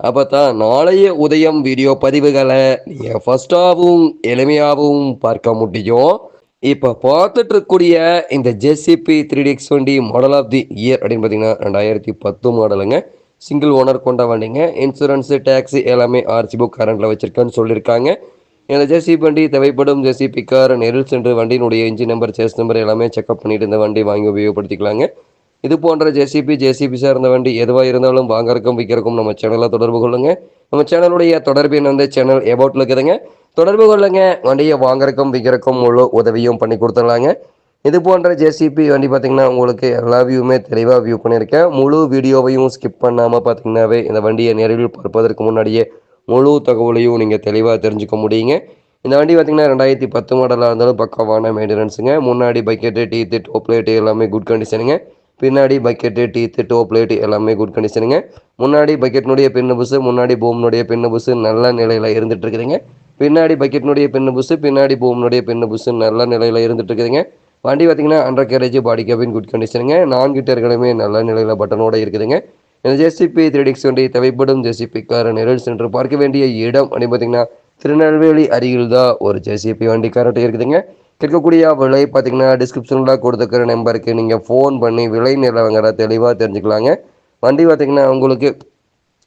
அப்போ தான் நாளைய உதயம் வீடியோ பதிவுகளை நீங்கள் ஃபஸ்ட்டாகவும் எளிமையாகவும் பார்க்க முடியும். இப்போ பார்த்துட்டு இருக்கக்கூடிய இந்த ஜெசிபி த்ரீ டிக்ஸ் வண்டி மாடல் ஆஃப் தி இயர் அப்படின்னு பார்த்தீங்கன்னா ரெண்டாயிரத்தி பத்து மாடலுங்க சிங்கிள் ஓனர் கொண்ட வண்டிங்க. இன்சூரன்ஸு டேக்ஸி எல்லாமே ஆர்சி புக் கரண்டில் வச்சுருக்கேன்னு சொல்லியிருக்காங்க இந்த ஜேசிபி வண்டி தேவைப்படும் ஜேசிபி கார் நேரில் சென்று வண்டியினுடைய இன்ஜின் நம்பர் சேஸ் நம்பர் எல்லாமே செக்அப் பண்ணிட்டு இந்த வண்டி வாங்கி உபயோகப்படுத்திக்கலாங்க. இது போன்ற ஜேசிபி ஜேசிபி சார்ந்த வண்டி எதுவாக இருந்தாலும் வாங்கறக்கும் விற்கிறக்கும் நம்ம சேனலை தொடர்பு கொள்ளுங்க. நம்ம சேனலுடைய தொடர்பு வந்து சேனல் எபவுட்ல இருக்குதுங்க. தொடர்பு கொள்ளுங்க. வண்டியை வாங்கறக்கும் விற்கிறக்கும் முழு உதவியும் பண்ணி கொடுத்துடலாங்க. இது போன்ற ஜேசிபி வண்டி பார்த்தீங்கன்னா உங்களுக்கு எல்லா வியூவுமே தெளிவாக வியூ பண்ணியிருக்கேன். முழு வீடியோவையும் ஸ்கிப் பண்ணாமல் பார்த்தீங்கன்னாவே இந்த வண்டியை நேரில் பார்ப்பதற்கு முன்னாடியே முழு தகவலையும் நீங்கள் தெளிவாக தெரிஞ்சுக்க முடியுங்க. இந்த வண்டி பார்த்தீங்கன்னா ரெண்டாயிரத்தி பத்து மாடலாக இருந்தாலும் பக்கவான மெயின்டெனன்ஸுங்க முன்னாடி பக்கெட்டு டீத்து டோப்லேட்டு எல்லாமே குட் கண்டிஷனுங்க பின்னாடி பக்கெட்டு டீத்து டோ லைட் எல்லாமே குட் கண்டிஷனுங்க முன்னாடி பக்கெட்னுடைய பின்னு புசு முன்னாடி பூம்னுடைய பின்னு புசு நல்ல நிலையில் இருந்துட்டு இருக்குதுங்க. பின்னாடி பக்கெட்னுடைய பின்னு புசு பின்னாடி பூம்னுடைய பின்னு புசு நல்ல நிலையில் இருந்துட்டு இருக்குதுங்க. வண்டி பார்த்தீங்கன்னா undercarriage body cabin good கண்டிஷனுங்க நான்கு டயர்களுமே நல்ல நிலையில் பட்டனோட இருக்குதுங்க. இந்த ஜேசிபி த்ரீடிக்ஸ் வண்டி தேவைப்படும் ஜெசிபி கார் நிரல் சென்று பார்க்க வேண்டிய இடம் அப்படின்னு பார்த்தீங்கன்னா திருநெல்வேலி அருகில் தான் ஒரு ஜேசிபி வண்டி கரெக்டாக இருக்குதுங்க. கேட்கக்கூடிய விலை பார்த்தீங்கன்னா டிஸ்கிரிப்ஷனில் கொடுத்துக்கிற நம்பருக்கு நீங்கள் ஃபோன் பண்ணி விலை நிலவங்கிற தெளிவாக தெரிஞ்சுக்கலாங்க. வண்டி பார்த்தீங்கன்னா உங்களுக்கு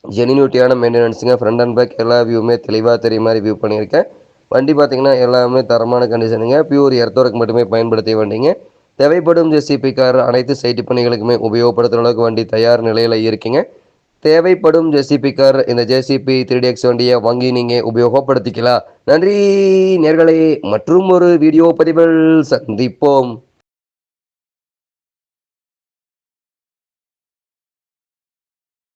ஜெனினியூட்டியான மெயின்டெனன்ஸுங்க ஃப்ரண்ட் அண்ட் பேக் எல்லா வியூவுமே தெளிவாக தெரிய மாதிரி வியூ பண்ணியிருக்கேன். வண்டி பார்த்தீங்கன்னா எல்லாமே தரமான கண்டிஷனுங்க பியூர் எர்த்தோருக்கு மட்டுமே பயன்படுத்திய வண்டிங்க. தேவைப்படும் ஜெசிபி கார் அனைத்து சைட்டு பணிகளுக்குமே உபயோகப்படுத்துகிற அளவுக்கு வண்டி தயார் நிலையில் இருக்குங்க. தேவைப்படும் ஜேசிபி கார் இந்த ஜேசிபி த்ரீ எக்ஸ் வண்டியை வாங்கி நீங்கள் உபயோகப்படுத்திக்கலாம். நன்றி நேர்களே. மற்றும் ஒரு வீடியோ பதிவில் சந்திப்போம்.